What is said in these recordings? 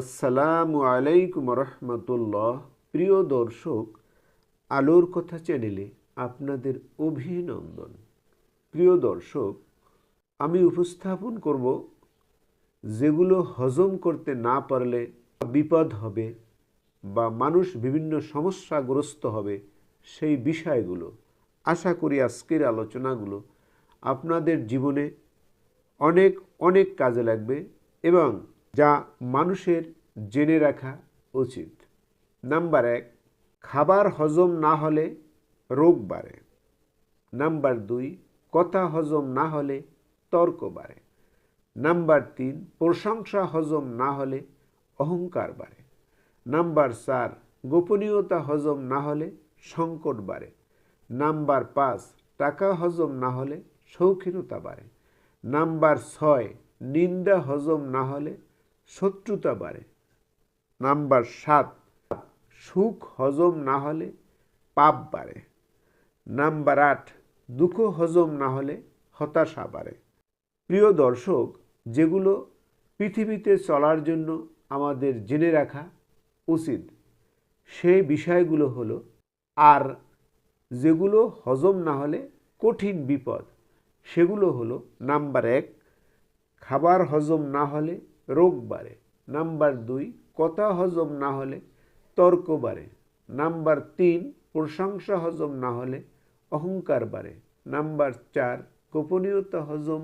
আসসালামু আলাইকুম রহমতুল্লাহ। প্রিয় দর্শক, আলোর কথা চ্যানেলে আপনাদের অভিনন্দন। প্রিয় দর্শক, আমি উপস্থাপন করব যেগুলো হজম করতে না পারলে বিপদ হবে বা মানুষ বিভিন্ন সমস্যাগ্রস্ত হবে সেই বিষয়গুলো। আশা করি আজকের আলোচনাগুলো আপনাদের জীবনে অনেক অনেক কাজে লাগবে এবং যা মানুষের জেনে রাখা উচিত। নাম্বার এক, খাবার হজম না হলে রোগ বাড়ে। নাম্বার দুই, কথা হজম না হলে তর্ক বাড়ে। নাম্বার তিন, প্রশংসা হজম না হলে অহংকার বাড়ে। নাম্বার চার, গোপনীয়তা হজম না হলে সংকট বাড়ে। নাম্বার পাঁচ, টাকা হজম না হলে শৌখিনতা বাড়ে। নাম্বার ছয়, নিন্দা হজম না হলে শত্রুতা বাড়ে। নাম্বার সাত, সুখ হজম না হলে পাপ বাড়ে। নাম্বার আট, দুঃখ হজম না হলে হতাশা বাড়ে। প্রিয় দর্শক, যেগুলো পৃথিবীতে চলার জন্য আমাদের জেনে রাখা উচিত সেই বিষয়গুলো হলো, আর যেগুলো হজম না হলে কঠিন বিপদ, সেগুলো হলো, নাম্বার এক, খাবার হজম না হলে রোগ বাড়ে নাম্বার দুই, কথা হজম না হলে তর্ক বাড়ে নাম্বার তিন, প্রশংসা হজম না হলে অহংকার বাড়ে নাম্বার চার, গোপনীয়তা হজম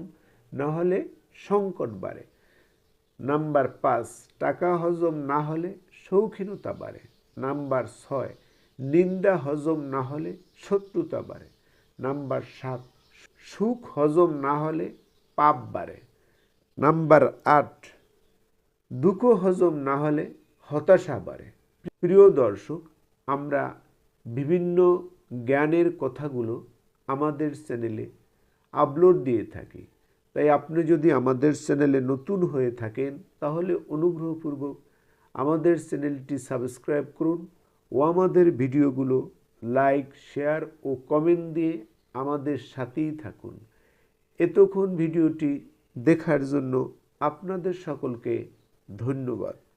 না হলে সংকট বাড়ে নাম্বার পাঁচ, টাকা হজম না হলে শৌখিনতা বাড়ে নাম্বার ছয়, নিন্দা হজম না হলে শত্রুতা বাড়ে নাম্বার সাত, সুখ হজম না হলে পাপ বাড়ে নাম্বার আট দুঃখ হজম না হলে হতাশা বাড়ে। প্রিয় দর্শক, আমরা বিভিন্ন জ্ঞানের কথাগুলো আমাদের চ্যানেলে আপলোড দিয়ে থাকি। তাই আপনি যদি আমাদের চ্যানেলে নতুন হয়ে থাকেন, তাহলে অনুগ্রহপূর্বক আমাদের চ্যানেলটি সাবস্ক্রাইব করুন ও আমাদের ভিডিওগুলো লাইক, শেয়ার ও কমেন্ট দিয়ে আমাদের সাথেই থাকুন। এতক্ষণ ভিডিওটি দেখার জন্য আপনাদের সকলকে ধন্যবাদ।